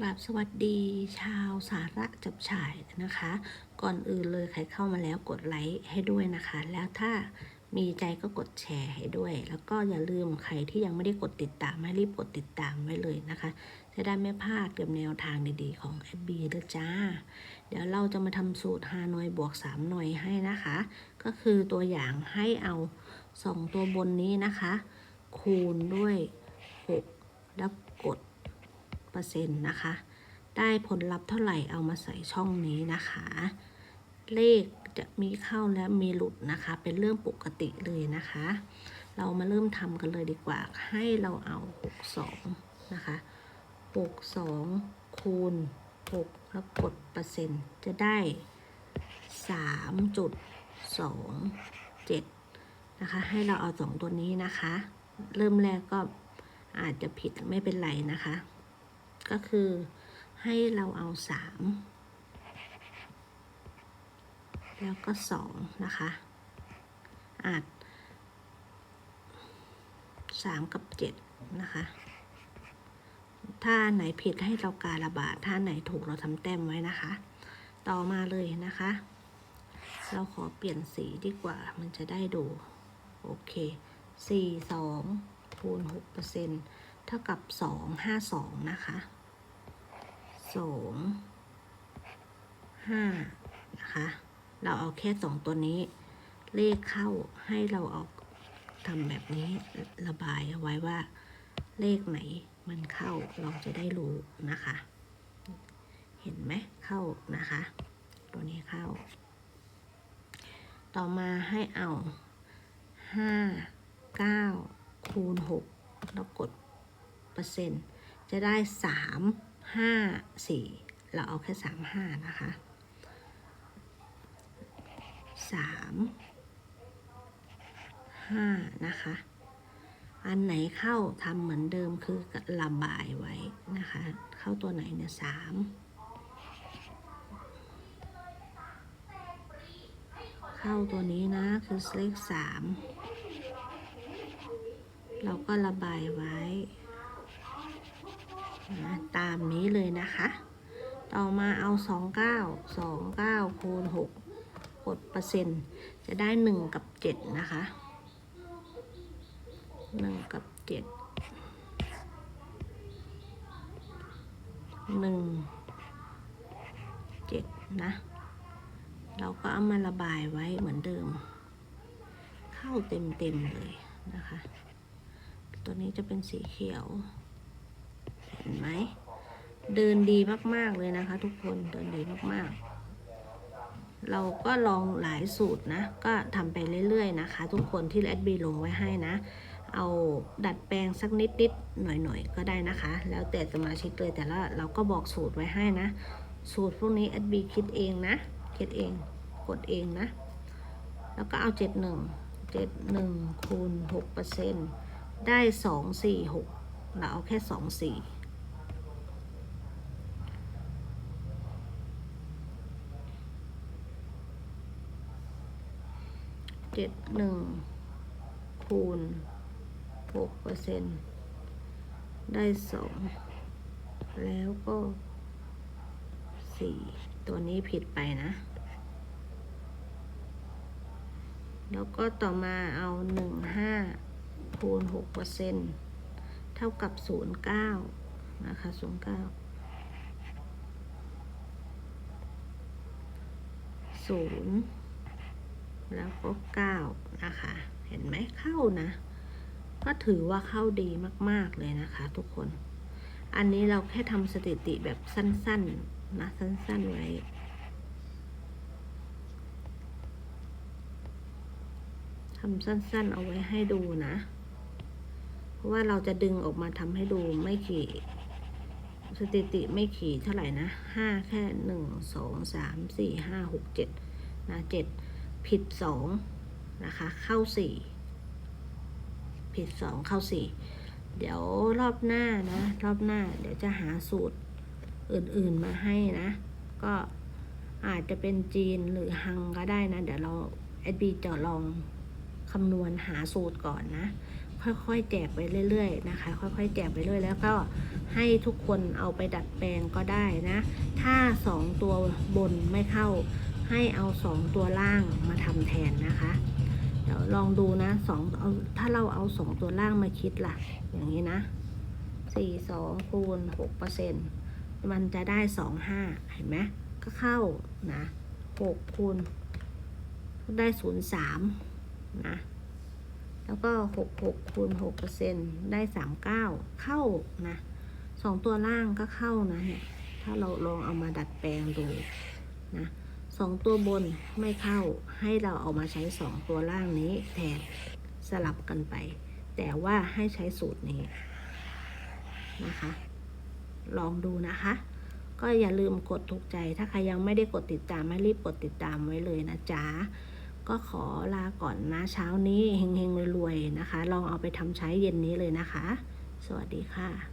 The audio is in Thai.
กราบสวัสดีชาวสาระจับฉ่ายนะคะ ก่อนอื่นเลยใครเข้ามาแล้วกดไลค์ให้ด้วยนะคะ แล้วถ้ามีใจก็กดแชร์ให้ด้วย แล้วก็อย่าลืมใครที่ยังไม่ได้กดติดตามให้รีบกดติดตามไว้เลยนะคะ จะได้ไม่พลาดกับแนวทางดีๆของแอดบีด้วยจ้า เดี๋ยวเราจะมาทำสูตร5หน่วยบวก3หน่วยให้นะคะ ก็คือตัวอย่างให้เอา 2 ตัวบนนี้นะคะ คูณด้วย 6 แล้ว เซ็นต์นะคะ ได้ผลลัพธ์เท่าไหร่เอามาใส่ช่องนี้นะคะ เลขจะมีเข้าและมีหลุดนะคะ เป็นเรื่องปกติเลยนะคะ เรามาเริ่มทำกันเลยดีกว่า ให้เราเอา 62 นะคะ 62 คูณ 6 แล้วกดเปอร์เซ็นต์ จะได้ 3.27 นะคะ ให้เราเอาสองตัวนี้นะคะ เริ่มแรกก็อาจจะผิดไม่เป็นไรนะคะ ก็คือให้เราเอาสามแล้วก็สองนะคะอาจสามกับเจ็ดนะคะ ถ้าไหนผิดให้เราการระบาดถ้าไหนถูกเราทำแต้มไว้นะคะ ต่อมาเลยนะคะ เราขอเปลี่ยนสีดีกว่ามันจะได้ดู โอเคสี่สองคูณหกเปอร์เซ็นต์เท่ากับสองห้าสองนะคะ สองห้านะคะ เราเอาแค่สองตัวนี้ เลขเข้าให้เราเอาทำแบบนี้ระบายเอาไว้ว่าเลขไหนมันเข้าเราจะได้รู้นะคะ เห็นไหมเข้านะคะ ตัวนี้เข้า ต่อมาให้เอาห้าเก้าคูณหกแล้วกดเปอร์เซ็นต์จะได้สาม ห้าสี่เราเอาแค่สามห้านะคะสามห้านะคะ อันไหนเข้าทำเหมือนเดิมคือระบายไว้นะคะ เข้าตัวไหนเนี่ยสามเข้าตัวนี้นะคือเลขสามเราก็ระบายไว้ ตามนี้เลยนะคะ ต่อมาเอา 29 29คูณ6กดเปอร์เซ็นต์จะได้ 1 กับ 7 นะคะ 1 กับ 7 1 7 นะ เราก็เอามาระบายไว้เหมือนเดิม เข้าเต็มๆเลยนะคะ ตัวนี้จะเป็นสีเขียว มเดินดีมากๆเลยนะคะ ทุกคนเดินดีมากๆ เราก็ลองหลายสูตรนะ ก็ทำไปเรื่อยๆนะคะ ทุกคนที่แอดบีลงไว้ให้นะ เอาดัดแปลงสักนิดนิดหน่อยหน่อยๆก็ได้นะคะ แล้วแต่สมาชิกเลยแต่ละเราก็บอกสูตรไว้ให้นะ สูตรพวกนี้แอดบีคิดเองนะคิดเองกดเองนะ แล้วก็เอาเจ็ดหนึ่งเจ็ดหนึ่งคูณหกเปอร์เซ็นต์ได้สองสี่หกเราเอาแค่สองสี่เจ็ดหนึ่งคูณหกเปอร์เซ็นต์ได้สองแล้วก็สี่ตัวนี้ผิดไปนะ แล้วก็ต่อมาเอาหนึ่งห้าคูณหกเปอร์เซ็นต์เท่ากับศูนย์เก้านะคะศูนย์เก้าศูนย์ แล้วก็เก้านะคะ เห็นไหมเข้านะ ก็ถือว่าเข้าดีมากๆเลยนะคะทุกคน อันนี้เราแค่ทำสถิติแบบสั้นๆนะสั้นๆไว้ทำสั้นๆเอาไว้ให้ดูนะ เพราะว่าเราจะดึงออกมาทำให้ดูไม่ขี่สถิติไม่ขี่เท่าไหร่นะห้าแค่หนึ่งสองสามสี่ห้าหกเจ็ดนะเจ็ด ผิดสองนะคะ เข้าสี่ผิดสองเข้าสี่เดี๋ยวรอบหน้านะ รอบหน้าเดี๋ยวจะหาสูตรอื่นๆมาให้นะ ก็อาจจะเป็นจีนหรือฮังก็ได้นะ เดี๋ยวเราแอดบีจะลองคำนวณหาสูตรก่อนนะ ค่อยๆแจกไปเรื่อยๆนะคะ ค่อยๆแจกไปเรื่อยแล้วก็ให้ทุกคนเอาไปดัดแปลงก็ได้นะ ถ้าสองตัวบนไม่เข้า ให้เอาสองตัวล่างมาทำแทนนะคะเดี๋ยวลองดูนะสองเอาถ้าเราเอาสองตัวล่างมาคิดล่ะ อย่างนี้นะสี่สองคูณหกเปอร์เซ็นต์มันจะได้สองห้าเห็นไหมก็เข้านะหกคูณได้ศูนย์สามนะ แล้วก็หกหกคูณหกเปอร์เซ็นต์ได้สามเก้าเข้านะสองตัวล่างก็เข้านะเนี่ยถ้าเราลองเอามาดัดแปลงดูนะ สองตัวบนไม่เข้าให้เราเอามาใช้สองตัวล่างนี้แทนสลับกันไป แต่ว่าให้ใช้สูตรนี้นะคะ ลองดูนะคะ ก็อย่าลืมกดถูกใจ ถ้าใครยังไม่ได้กดติดตามให้รีบกดติดตามไว้เลยนะจ๊ะก็ขอลาก่อนนะเช้านี้เฮงๆรวยๆนะคะ ลองเอาไปทำใช้เย็นนี้เลยนะคะ สวัสดีค่ะ